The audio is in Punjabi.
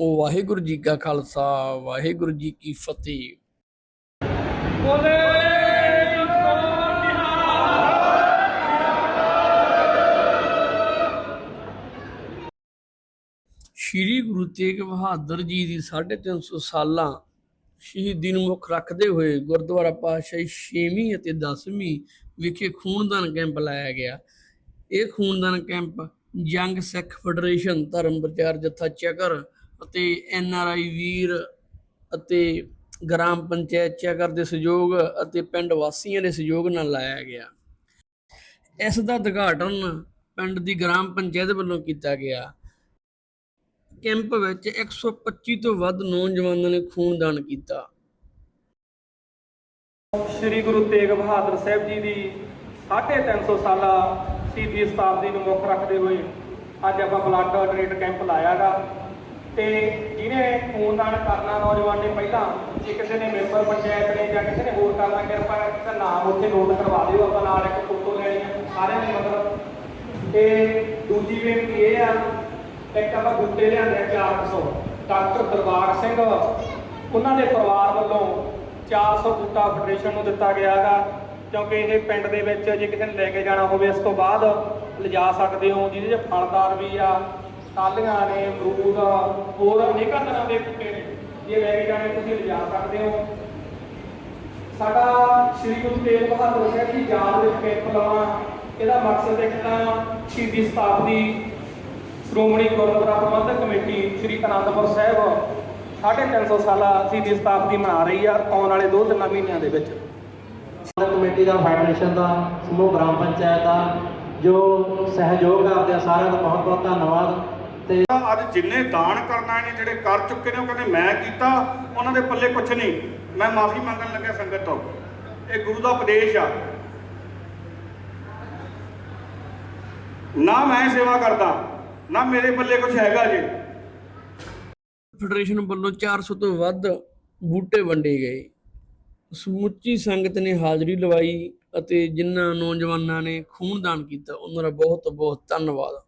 ਵਾਹਿਗੁਰੂ ਜੀ ਕਾ ਖਾਲਸਾ ਵਾਹਿਗੁਰੂ ਜੀ ਕੀ ਫਤਿਹ। ਬੋਲੇ ਸ਼੍ਰੀ ਗੁਰੂ ਤੇਗ ਬਹਾਦਰ ਜੀ ਦੀ 350 ਸਾਲਾਂ ਸ਼ਹੀਦੀ ਨੂੰ ਮੁੱਖ ਰੱਖਦੇ ਹੋਏ ਗੁਰਦੁਆਰਾ ਪਾਤਸ਼ਾਹੀ 6ਵੀਂ ਅਤੇ 10ਵੀਂ ਵਿਖੇ ਖੂਨਦਾਨ ਕੈਂਪ ਲਾਇਆ ਗਿਆ। ਇਹ ਖੂਨਦਾਨ ਕੈਂਪ ਜੰਗ ਸਿੱਖ ਫੈਡਰੇਸ਼ਨ ਧਰਮ ਪ੍ਰਚਾਰ ਜਥਾ ਚੱਕਰ ਅਤੇ ਐਨ ਆਰ ਆਈ ਵੀਰ ਅਤੇ ਗ੍ਰਾਮ ਪੰਚਾਇਤ ਚੈਕਰ ਦੇ ਸਹਿਯੋਗ ਅਤੇ ਪਿੰਡ ਵਾਸੀਆਂ ਦੇ ਸਹਿਯੋਗ ਨਾਲ ਲਾਇਆ ਗਿਆ। ਇਸ ਦਾ ਉਦਘਾਟਨ ਪਿੰਡ ਦੀ ਗ੍ਰਾਮ ਪੰਚਾਇਤ ਵੱਲੋਂ ਕੀਤਾ ਗਿਆ। ਕੈਂਪ ਵਿੱਚ 125 ਤੋਂ ਵੱਧ ਨੌਜਵਾਨਾਂ ਨੇ ਖੂਨਦਾਨ ਕੀਤਾ। ਸ੍ਰੀ ਗੁਰੂ ਤੇਗ ਬਹਾਦਰ ਸਾਹਿਬ ਜੀ ਦੀ 350 ਸਾਲਾ ਸ਼ਹੀਦੀ ਸ਼ਤਾਬਦੀ ਨੂੰ ਮੁੱਖ ਰੱਖਦੇ ਹੋਏ ਅੱਜ ਆਪਾਂ ਬਲੱਡ ਡੋਨੇਟ ਕੈਂਪ ਲਾਇਆਗਾ। ਤੇ ਜਿਹਨੇ ਖੂਨਦਾਨ ਕਰਨਾ ਨੌਜਵਾਨ ਨੇ ਪਹਿਲਾਂ, ਜੇ ਕਿਸੇ ਨੇ ਮੈਂਬਰ ਪੰਚਾਇਤ ਨੇ ਜਾਂ ਕਿਸੇ ਨੇ ਹੋਰ ਕਰਨਾ, ਕਿਰਪਾ ਕਰਕੇ ਨਾਮ ਉੱਥੇ ਨੋਟ ਕਰਵਾ ਦਿਓ, ਆਪਾਂ ਨਾਲ ਇੱਕ ਫੋਟੋ ਲੈਣੀ ਹੈ ਸਾਰਿਆਂ ਨੇ ਮਤਲਬ। ਤੇ ਦੂਜੀ ਬੇਨਤੀ ਇਹ ਆ, ਇੱਕ ਆਪਾਂ ਗੁੱਟੇ ਲਿਆਂਦੇ ਆ 400 ਡਾਕਟਰ ਦਰਬਾਰ ਸਿੰਘ, ਉਹਨਾਂ ਦੇ ਪਰਿਵਾਰ ਵੱਲੋਂ 400 ਬੂਟਾ ਫੈਡਰੇਸ਼ਨ ਨੂੰ ਦਿੱਤਾ ਗਿਆ ਗਿਆਗਾ ਕਿਉਂਕਿ ਇਹ ਪਿੰਡ ਦੇ ਵਿੱਚ ਜੇ ਕਿਸੇ ਨੇ ਲੈ ਕੇ ਜਾਣਾ ਹੋਵੇ, ਇਸ ਤੋਂ ਬਾਅਦ ਲਿਜਾ ਸਕਦੇ ਹੋ, ਜਿਹਦੇ 'ਚ ਫਲਦਾਰ ਵੀ ਆ ਟਾਲੀਆਂ ਨੇ, ਅਮਰੂਦ, ਹੋਰ ਅਨੇਕਾਂ ਤਰ੍ਹਾਂ ਦੇ ਬੂਟੇ ਨੇ, ਜੇ ਲੈ ਕੇ ਜਾਣੇ ਤੁਸੀਂ ਲਿਜਾ ਸਕਦੇ ਹੋ। ਸਾਡਾ ਸ੍ਰੀ ਗੁਰੂ ਤੇਗ ਬਹਾਦਰ ਸਾਹਿਬ ਦੀ ਯਾਦ ਵਿੱਚ ਕੈਂਪ ਲਵਾਂ ਇਹਦਾ ਮਕਸਦ ਇੱਕ ਤਾਂ ਸ਼ਹੀਦੀ ਸ਼ਤਾਬਦੀ ਸ਼੍ਰੋਮਣੀ ਗੁਰਦੁਆਰਾ ਪ੍ਰਬੰਧਕ ਕਮੇਟੀ ਸ੍ਰੀ ਅਨੰਦਪੁਰ ਸਾਹਿਬ 350 ਸਾਲਾ ਸ਼ਹੀਦੀ ਸ਼ਤਾਬਦੀ ਮਨਾ ਰਹੀ ਆ ਆਉਣ ਵਾਲੇ 2-3 ਮਹੀਨਿਆਂ ਦੇ ਵਿੱਚ। ਕਮੇਟੀ ਦਾ, ਫੈਡਰੇਸ਼ਨ ਦਾ, ਸਮੂਹ ਗ੍ਰਾਮ ਪੰਚਾਇਤ ਦਾ, ਜੋ ਸਹਿਯੋਗ ਕਰਦੇ ਆ ਸਾਰਿਆਂ ਦਾ ਬਹੁਤ ਬਹੁਤ ਧੰਨਵਾਦ। ਤੇ ਅੱਜ ਜਿੰਨੇ ਦਾਨ ਕਰਨਾ ਨੇ ਜਿਹੜੇ ਕਰ ਚੁੱਕੇ ਨੇ ਉਹ ਕਹਿੰਦੇ ਮੈਂ ਕੀਤਾ ਉਹਨਾਂ ਦੇ ਪੱਲੇ ਕੁਛ ਨਹੀਂ। ਮੈਂ ਮਾਫੀ ਮੰਗਣ ਲੱਗਿਆ ਸੰਗਤ ਤੋਂ। ਇਹ ਗੁਰੂ ਦਾ ਉਪਦੇਸ਼ ਆ। ਨਾ ਮੈਂ ਸੇਵਾ ਕਰਦਾ ਨਾ ਮੇਰੇ ਪੱਲੇ ਕੁਛ ਹੈਗਾ ਜੀ। ਫੈਡਰੇਸ਼ਨ ਵੱਲੋਂ 400 ਤੋਂ ਵੱਧ ਬੂਟੇ ਵੰਡੇ ਗਏ। ਸਮੁੱਚੀ ਸੰਗਤ ਨੇ ਹਾਜ਼ਰੀ ਲਵਾਈ ਅਤੇ ਜਿਨ੍ਹਾਂ ਨੌਜਵਾਨਾਂ ਨੇ ਖੂਨਦਾਨ ਕੀਤਾ ਉਹਨਾਂ ਦਾ ਬਹੁਤ ਬਹੁਤ ਧੰਨਵਾਦ।